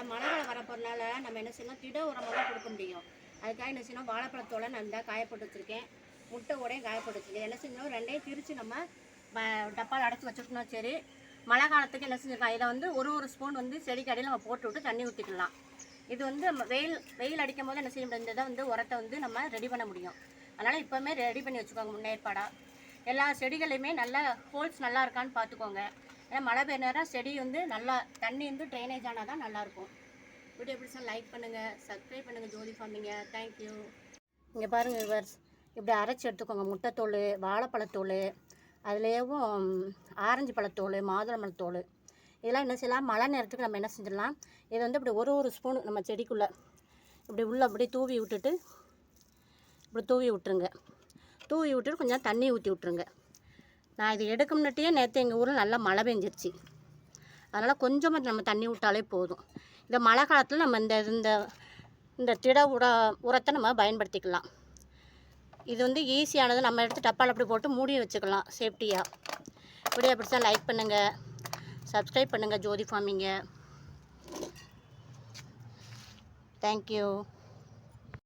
பார்த்தீங்களா மழை காலம் வரப்போறனால நம்ம என்ன செய்யணும் திட உரமெல்லாம் கொடுக்க முடியும். அதுக்காக என்ன செய்யணும்? வாழைப்பழத்தோட நான் தான் காயப்போட்டு வச்சுருக்கேன். முட்டை உடையும் காயப்போட்டு வச்சுருக்கேன். என்ன செய்யணும் ரெண்டையும் பிரித்து நம்ம டப்பாவில் அடைச்சி வச்சுட்டோம்னா சரி. மழை காலத்துக்கு என்ன செஞ்சுருக்கோம் இதை வந்து ஒரு ஒரு ஸ்பூன் வந்து செடிக்கு அடியில் நம்ம போட்டு விட்டு தண்ணி ஊற்றிக்கலாம் இது வந்து நம்ம வெயில் வெயில் அடிக்கும் போது என்ன செய்ய முடியும்? இதை வந்து உரத்தை வந்து நம்ம ரெடி பண்ண முடியும். அதனால் இப்போவுமே ரெடி பண்ணி வச்சுக்கோங்க. முன்னேற்பாடாக எல்லா செடிகளையுமே நல்லா ஹோல்ஸ் நல்லா இருக்கான்னு பார்த்துக்கோங்க. ஏன்னா மழை பெய்ய நேரம் செடி வந்து நல்லா தண்ணி வந்து ட்ரைனேஜ் ஆனால் தான் நல்லாயிருக்கும். வீடியோ பிடிச்சா லைக் பண்ணுங்கள் சப்ஸ்கிரைப் பண்ணுங்கள் ஜோதி ஃபார்மிங்க. தேங்க்யூ இங்கே பாருங்கள் விவர்ஸ் இப்படி அரைச்சி எடுத்துக்கோங்க. முட்டைத்தோல் வாழைப்பழத்தோல் அதுலேயும் ஆரஞ்சு பழத்தோல் மாதுளம்பழத்தோல் இதெல்லாம் என்ன செய்யலாம்? மழை நேரத்துக்கு நம்ம என்ன செஞ்சிடலாம்? இது வந்து இப்படி ஒரு ஒரு ஸ்பூன் நம்ம செடிக்குள்ளே இப்படி உள்ளே அப்படியே தூவி விட்டுட்டு இப்படி தூவி விட்டுருங்க. தூவி விட்டுட்டு கொஞ்சம் தண்ணி ஊற்றி விட்ருங்க நான் இது எடுக்க முன்னாடியே நேற்று எங்கள் ஊரில் நல்லா மழை பெஞ்சிருச்சு. அதனால் கொஞ்சமாக நம்ம தண்ணி விட்டாலே போதும். இந்த மழை காலத்தில் நம்ம இந்த இந்த இந்த திட உர உரத்தை நம்ம பயன்படுத்திக்கலாம். இது வந்து ஈஸியானது நம்ம எடுத்து டப்பால் அப்படி போட்டு மூடி வச்சுக்கலாம் சேஃப்டியாக இப்படியே பிடிச்சா லைக் பண்ணுங்கள் சப்ஸ்கிரைப் பண்ணுங்கள் ஜோதி ஃபார்மிங்க. தேங்க்யூ